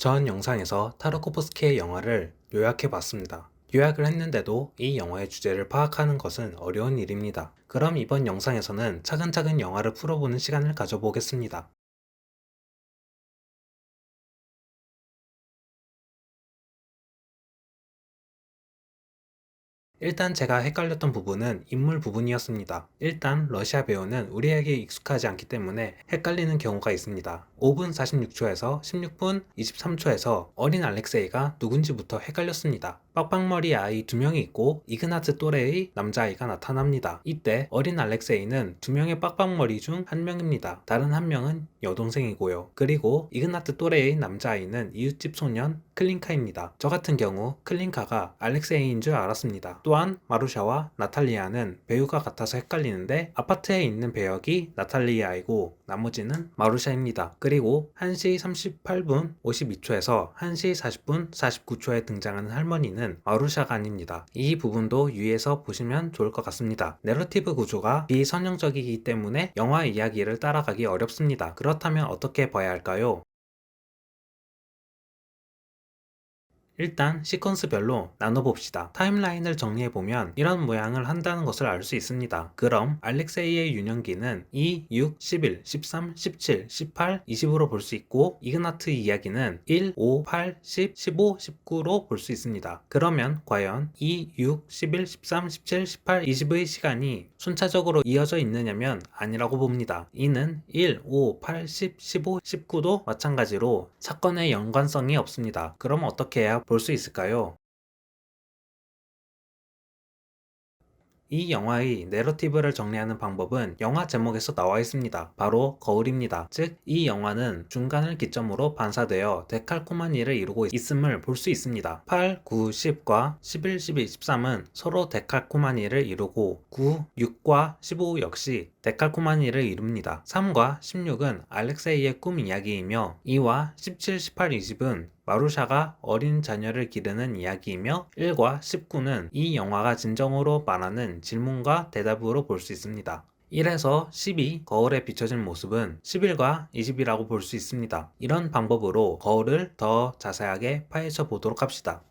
전 영상에서 타르코프스키의 영화를 요약해 봤습니다. 요약을 했는데도 이 영화의 주제를 파악하는 것은 어려운 일입니다. 그럼 이번 영상에서는 차근차근 영화를 풀어보는 시간을 가져보겠습니다. 일단 제가 헷갈렸던 부분은 인물 부분이었습니다. 일단 러시아 배우는 우리에게 익숙하지 않기 때문에 헷갈리는 경우가 있습니다. 5분 46초에서 16분 23초에서 어린 알렉세이가 누군지부터 헷갈렸습니다. 빡빡머리 아이 두 명이 있고 이그나트 또래의 남자아이가 나타납니다. 이때 어린 알렉세이는 두 명의 빡빡머리 중 한 명입니다. 다른 한 명은 여동생이고요. 그리고 이그나트 또래의 남자아이는 이웃집 소년 클린카입니다. 저 같은 경우 클린카가 알렉세이인 줄 알았습니다. 또한 마루샤와 나탈리아는 배우가 같아서 헷갈리는데 아파트에 있는 배역이 나탈리아이고 나머지는 마루샤입니다. 그리고 1시 38분 52초에서 1시 40분 49초에 등장하는 할머니는 마루샤가 아닙니다. 이 부분도 유의해서 보시면 좋을 것 같습니다. 내러티브 구조가 비선형적이기 때문에 영화 이야기를 따라가기 어렵습니다. 그렇다면 어떻게 봐야 할까요? 일단 시퀀스별로 나눠봅시다. 타임라인을 정리해보면 이런 모양을 한다는 것을 알 수 있습니다. 그럼 알렉세이의 유년기는 2, 6, 11, 13, 17, 18, 20으로 볼 수 있고 이그나트 이야기는 1, 5, 8, 10, 15, 19로 볼 수 있습니다. 그러면 과연 2, 6, 11, 13, 17, 18, 20의 시간이 순차적으로 이어져 있느냐면 아니라고 봅니다. 이는 1, 5, 8, 10, 15, 19도 마찬가지로 사건의 연관성이 없습니다. 그럼 어떻게 해야 볼 수 있을까요? 이 영화의 내러티브를 정리하는 방법은 영화 제목에서 나와 있습니다. 바로 거울입니다. 즉, 이 영화는 중간을 기점으로 반사되어 데칼코마니를 이루고 있음을 볼 수 있습니다. 8, 9, 10과 11, 12, 13은 서로 데칼코마니를 이루고 9, 6과 15 역시 데칼코마니를 이룹니다. 3과 16은 알렉세이의 꿈 이야기이며 2와 17, 18, 20은 마루샤가 어린 자녀를 기르는 이야기이며 1과 19는 이 영화가 진정으로 말하는 질문과 대답으로 볼 수 있습니다. 1에서 12 거울에 비춰진 모습은 11과 20이라고 볼 수 있습니다. 이런 방법으로 거울을 더 자세하게 파헤쳐 보도록 합시다.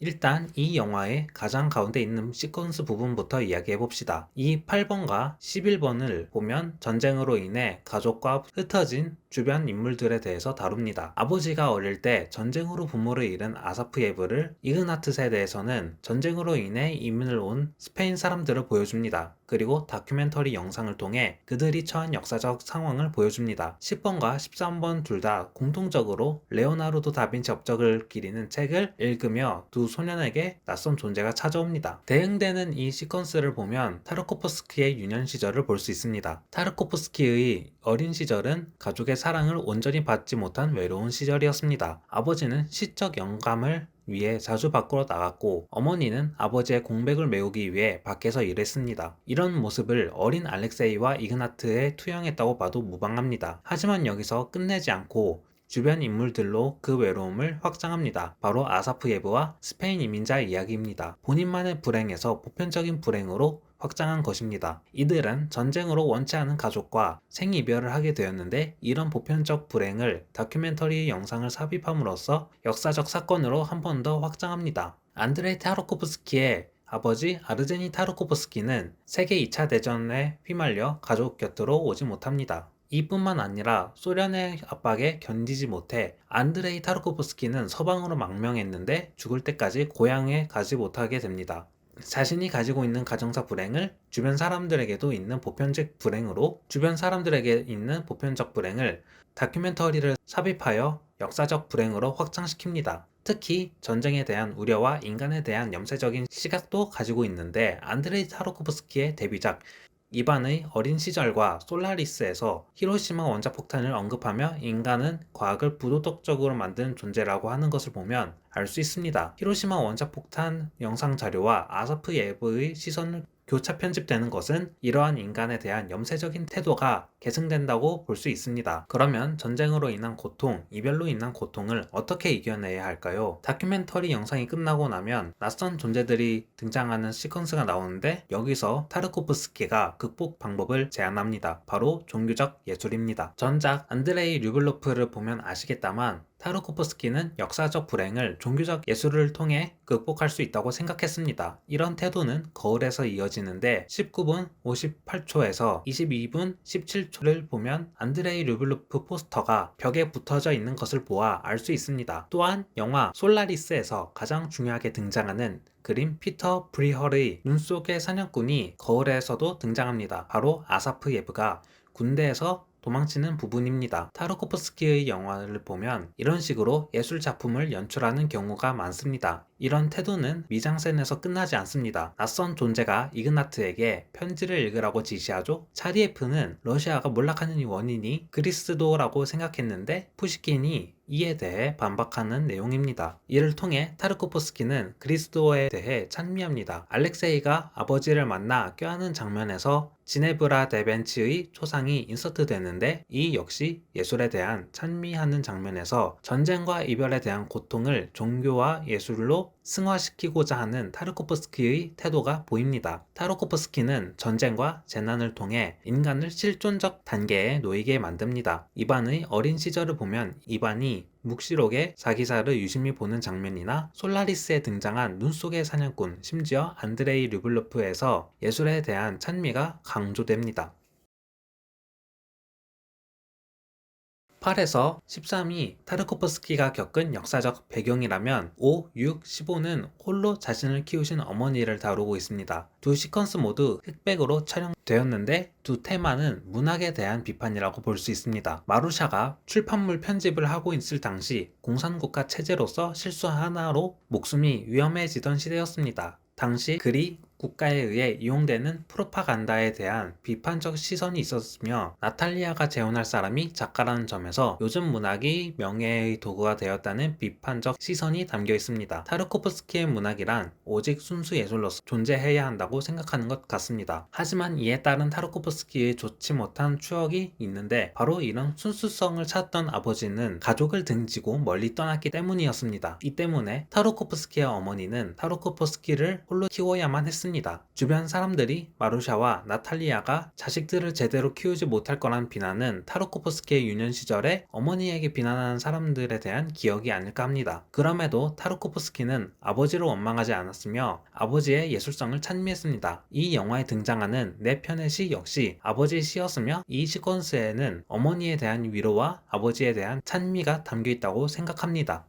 일단 이 영화의 가장 가운데 있는 시퀀스 부분부터 이야기해 봅시다. 이 8번과 11번을 보면 전쟁으로 인해 가족과 흩어진 주변 인물들에 대해서 다룹니다. 아버지가 어릴 때 전쟁으로 부모를 잃은 아사프예브를 이그나트 세대에서는 전쟁으로 인해 이민을 온 스페인 사람들을 보여줍니다. 그리고 다큐멘터리 영상을 통해 그들이 처한 역사적 상황을 보여줍니다. 10번과 13번 둘 다 공통적으로 레오나르도 다빈치 업적을 기리는 책을 읽으며 두 소년에게 낯선 존재가 찾아옵니다. 대응되는 이 시퀀스를 보면 타르코프스키의 유년 시절을 볼 수 있습니다. 타르코프스키의 어린 시절은 가족의 사랑을 온전히 받지 못한 외로운 시절이었습니다. 아버지는 시적 영감을 위해 자주 밖으로 나갔고 어머니는 아버지의 공백을 메우기 위해 밖에서 일했습니다. 이런 모습을 어린 알렉세이와 이그나트에 투영했다고 봐도 무방합니다. 하지만 여기서 끝내지 않고 주변 인물들로 그 외로움을 확장합니다. 바로 아사프예브와 스페인 이민자 이야기입니다. 본인만의 불행에서 보편적인 불행으로 확장한 것입니다. 이들은 전쟁으로 원치 않은 가족과 생이별을 하게 되었는데 이런 보편적 불행을 다큐멘터리 영상을 삽입함으로써 역사적 사건으로 한 번 더 확장합니다. 안드레이 타로코프스키의 아버지 아르제니 타르코프스키는 세계 2차 대전에 휘말려 가족 곁으로 오지 못합니다. 이뿐만 아니라 소련의 압박에 견디지 못해 안드레이 타르코프스키는 서방으로 망명했는데 죽을 때까지 고향에 가지 못하게 됩니다. 자신이 가지고 있는 가정사 불행을 주변 사람들에게도 있는 보편적 불행으로 주변 사람들에게 있는 보편적 불행을 다큐멘터리를 삽입하여 역사적 불행으로 확장시킵니다. 특히 전쟁에 대한 우려와 인간에 대한 염세적인 시각도 가지고 있는데 안드레이 타로코프스키의 데뷔작 이반의 어린 시절과 솔라리스에서 히로시마 원자폭탄을 언급하며 인간은 과학을 부도덕적으로 만든 존재라고 하는 것을 보면 알 수 있습니다. 히로시마 원자폭탄 영상 자료와 아사프 예브의 시선을 교차 편집되는 것은 이러한 인간에 대한 염세적인 태도가 계승된다고 볼 수 있습니다. 그러면 전쟁으로 인한 고통, 이별로 인한 고통을 어떻게 이겨내야 할까요? 다큐멘터리 영상이 끝나고 나면 낯선 존재들이 등장하는 시퀀스가 나오는데 여기서 타르코프스키가 극복 방법을 제안합니다. 바로 종교적 예술입니다. 전작 안드레이 류블로프를 보면 아시겠다만 타르코프스키는 역사적 불행을 종교적 예술을 통해 극복할 수 있다고 생각했습니다. 이런 태도는 거울에서 이어지는데 19분 58초에서 22분 17초를 보면 안드레이 르블로프 포스터가 벽에 붙어져 있는 것을 보아 알 수 있습니다. 또한 영화 솔라리스에서 가장 중요하게 등장하는 그림 피터 브리허의 눈 속의 사냥꾼이 거울에서도 등장합니다. 바로 아사프 예브가 군대에서 도망치는 부분입니다. 타르코프스키의 영화를 보면 이런 식으로 예술 작품을 연출하는 경우가 많습니다. 이런 태도는 미장센에서 끝나지 않습니다. 낯선 존재가 이그나트에게 편지를 읽으라고 지시하죠. 차리에프는 러시아가 몰락하는 원인이 그리스도라고 생각했는데 푸시킨이 이에 대해 반박하는 내용입니다. 이를 통해 타르코프스키는 그리스도에 대해 찬미합니다. 알렉세이가 아버지를 만나 껴안은 장면에서 지네브라 데벤치의 초상이 인서트되는데 이 역시 예술에 대한 찬미하는 장면에서 전쟁과 이별에 대한 고통을 종교와 예술로 승화시키고자 하는 타르코프스키의 태도가 보입니다. 타르코프스키는 전쟁과 재난을 통해 인간을 실존적 단계에 놓이게 만듭니다. 이반의 어린 시절을 보면 이반이 묵시록의 자기사를 유심히 보는 장면이나 솔라리스에 등장한 눈 속의 사냥꾼, 심지어 안드레이 르블로프에서 예술에 대한 찬미가 강조됩니다. 8에서 13이 타르코프스키가 겪은 역사적 배경이라면 5, 6, 15는 홀로 자신을 키우신 어머니를 다루고 있습니다. 두 시퀀스 모두 흑백으로 촬영되었는데 두 테마는 문학에 대한 비판이라고 볼 수 있습니다. 마루샤가 출판물 편집을 하고 있을 당시 공산국가 체제로서 실수 하나로 목숨이 위험해지던 시대였습니다. 당시 글이 국가에 의해 이용되는 프로파간다에 대한 비판적 시선이 있었으며 나탈리아가 재혼할 사람이 작가라는 점에서 요즘 문학이 명예의 도구가 되었다는 비판적 시선이 담겨 있습니다. 타르코프스키의 문학이란 오직 순수 예술로서 존재해야 한다고 생각하는 것 같습니다. 하지만 이에 따른 타르코프스키의 좋지 못한 추억이 있는데 바로 이런 순수성을 찾던 아버지는 가족을 등지고 멀리 떠났기 때문이었습니다. 이 때문에 타르코프스키의 어머니는 타르코프스키를 홀로 키워야만 했습니다. 했습니다. 주변 사람들이 마루샤와 나탈리아가 자식들을 제대로 키우지 못할 거란 비난은 타르코프스키의 유년 시절에 어머니에게 비난하는 사람들에 대한 기억이 아닐까 합니다. 그럼에도 타르코프스키는 아버지를 원망하지 않았으며 아버지의 예술성을 찬미했습니다. 이 영화에 등장하는 네 편의 시 역시 아버지의 시였으며 이 시퀀스에는 어머니에 대한 위로와 아버지에 대한 찬미가 담겨 있다고 생각합니다.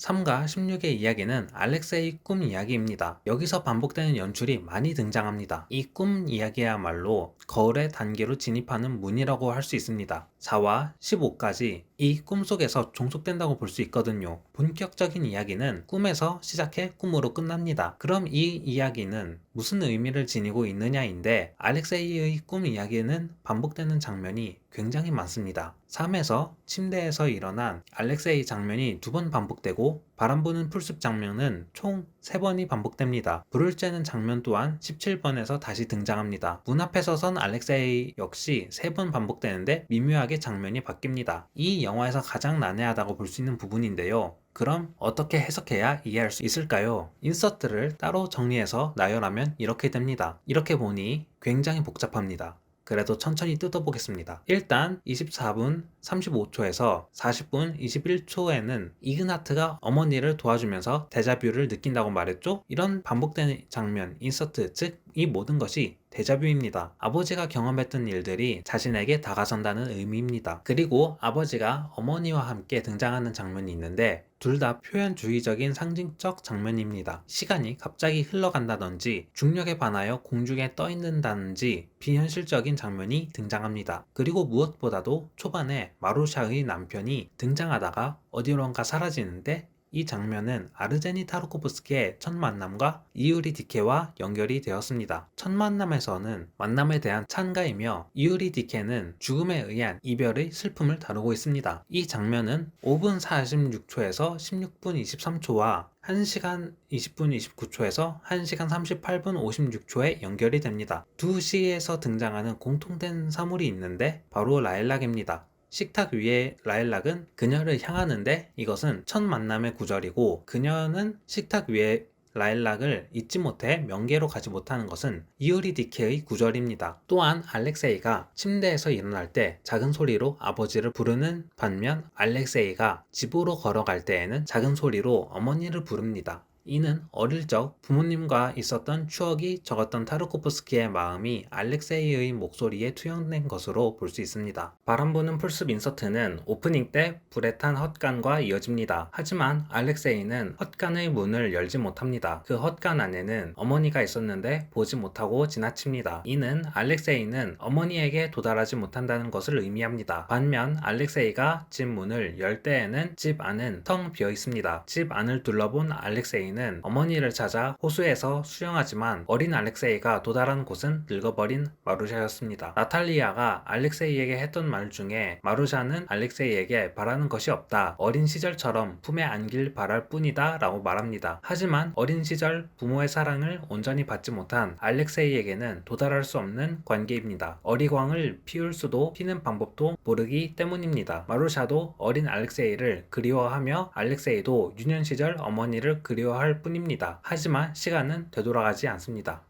3과 16의 이야기는 알렉세이 꿈 이야기입니다. 여기서 반복되는 연출이 많이 등장합니다. 이 꿈 이야기야말로 거울의 단계로 진입하는 문이라고 할 수 있습니다. 4와 15까지 이 꿈속에서 종속된다고 볼 수 있거든요. 본격적인 이야기는 꿈에서 시작해 꿈으로 끝납니다. 그럼 이 이야기는 무슨 의미를 지니고 있느냐인데 알렉세이의 꿈 이야기는 반복되는 장면이 굉장히 많습니다. 3에서 침대에서 일어난 알렉세이 장면이 두 번 반복되고 바람 부는 풀숲 장면은 총 3번이 반복됩니다. 불을 쬐는 장면 또한 17번에서 다시 등장합니다. 문 앞에 서선 알렉세이 역시 3번 반복되는데 미묘하게 장면이 바뀝니다. 이 영화에서 가장 난해하다고 볼 수 있는 부분인데요. 그럼 어떻게 해석해야 이해할 수 있을까요? 인서트를 따로 정리해서 나열하면 이렇게 됩니다. 이렇게 보니 굉장히 복잡합니다. 그래도 천천히 뜯어보겠습니다. 일단 24분 35초에서 40분 21초에는 이그나트가 어머니를 도와주면서 데자뷰를 느낀다고 말했죠? 이런 반복되는 장면, 인서트, 즉 이 모든 것이 데자뷰입니다. 아버지가 경험했던 일들이 자신에게 다가선다는 의미입니다. 그리고 아버지가 어머니와 함께 등장하는 장면이 있는데 둘 다 표현주의적인 상징적 장면입니다. 시간이 갑자기 흘러간다든지 중력에 반하여 공중에 떠 있는다든지 비현실적인 장면이 등장합니다. 그리고 무엇보다도 초반에 마루샤의 남편이 등장하다가 어디론가 사라지는데 이 장면은 아르제니 타르코프스키의 첫 만남과 이유리 디케와 연결이 되었습니다. 첫 만남에서는 만남에 대한 찬가이며 이유리 디케는 죽음에 의한 이별의 슬픔을 다루고 있습니다. 이 장면은 5분 46초에서 16분 23초와 1시간 20분 29초에서 1시간 38분 56초에 연결이 됩니다. 두 시에서 등장하는 공통된 사물이 있는데 바로 라일락입니다. 식탁 위에 라일락은 그녀를 향하는데 이것은 첫 만남의 구절이고 그녀는 식탁 위에 라일락을 잊지 못해 명계로 가지 못하는 것은 이오리디케의 구절입니다. 또한 알렉세이가 침대에서 일어날 때 작은 소리로 아버지를 부르는 반면 알렉세이가 집으로 걸어갈 때에는 작은 소리로 어머니를 부릅니다. 이는 어릴 적 부모님과 있었던 추억이 적었던 타르코프스키의 마음이 알렉세이의 목소리에 투영된 것으로 볼 수 있습니다. 바람 부는 풀숲 인서트는 오프닝 때 불에 탄 헛간과 이어집니다. 하지만 알렉세이는 헛간의 문을 열지 못합니다. 그 헛간 안에는 어머니가 있었는데 보지 못하고 지나칩니다. 이는 알렉세이는 어머니에게 도달하지 못한다는 것을 의미합니다. 반면 알렉세이가 집 문을 열 때에는 집 안은 텅 비어 있습니다. 집 안을 둘러본 알렉세이는 어머니를 찾아 호수에서 수영하지만 어린 알렉세이가 도달한 곳은 늙어버린 마루샤였습니다. 나탈리아가 알렉세이에게 했던 말 중에 마루샤는 알렉세이에게 바라는 것이 없다. 어린 시절처럼 품에 안길 바랄 뿐이다 라고 말합니다. 하지만 어린 시절 부모의 사랑을 온전히 받지 못한 알렉세이에게는 도달할 수 없는 관계입니다. 어리광을 피울 수도 피는 방법도 모르기 때문입니다. 마루샤도 어린 알렉세이를 그리워하며 알렉세이도 유년 시절 어머니를 그리워 할 뿐입니다. 하지만 시간은 되돌아가지 않습니다.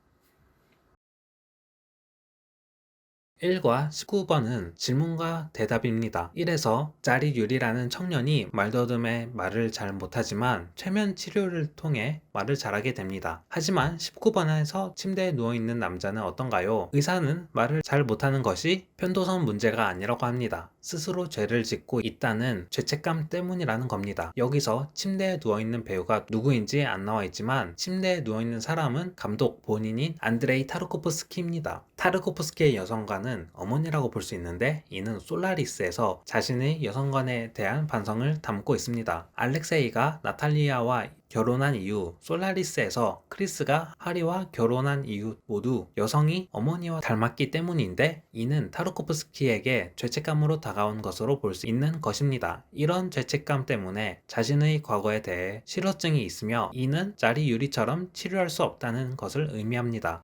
1과 19번은 질문과 대답입니다. 1에서 짜리 유리라는 청년이 말더듬에 말을 잘 못하지만 최면 치료를 통해 말을 잘하게 됩니다. 하지만 19번에서 침대에 누워있는 남자는 어떤가요? 의사는 말을 잘 못하는 것이 편도선 문제가 아니라고 합니다. 스스로 죄를 짓고 있다는 죄책감 때문이라는 겁니다. 여기서 침대에 누워있는 배우가 누구인지 안 나와 있지만 침대에 누워있는 사람은 감독 본인인 안드레이 타르코프스키입니다. 타르코프스키의 여성관은 어머니라고 볼 수 있는데 이는 솔라리스에서 자신의 여성관에 대한 반성을 담고 있습니다. 알렉세이가 나탈리아와 결혼한 이후 솔라리스에서 크리스가 하리와 결혼한 이후 모두 여성이 어머니와 닮았기 때문인데 이는 타르코프스키에게 죄책감으로 다가온 것으로 볼 수 있는 것입니다. 이런 죄책감 때문에 자신의 과거에 대해 실어증이 있으며 이는 짜리 유리처럼 치료할 수 없다는 것을 의미합니다.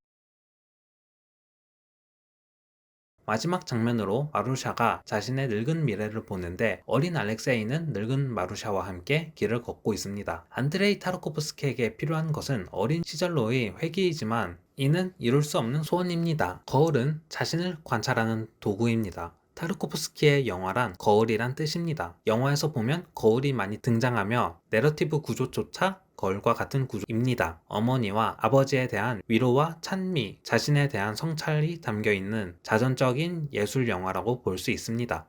마지막 장면으로 마루샤가 자신의 늙은 미래를 보는데 어린 알렉세이는 늙은 마루샤와 함께 길을 걷고 있습니다. 안드레이 타르코프스키에게 필요한 것은 어린 시절로의 회귀이지만 이는 이룰 수 없는 소원입니다. 거울은 자신을 관찰하는 도구입니다. 타르코프스키의 영화란 거울이란 뜻입니다. 영화에서 보면 거울이 많이 등장하며 내러티브 구조조차 거울과 같은 구조입니다. 어머니와 아버지에 대한 위로와 찬미, 자신에 대한 성찰이 담겨 있는 자전적인 예술 영화라고 볼 수 있습니다.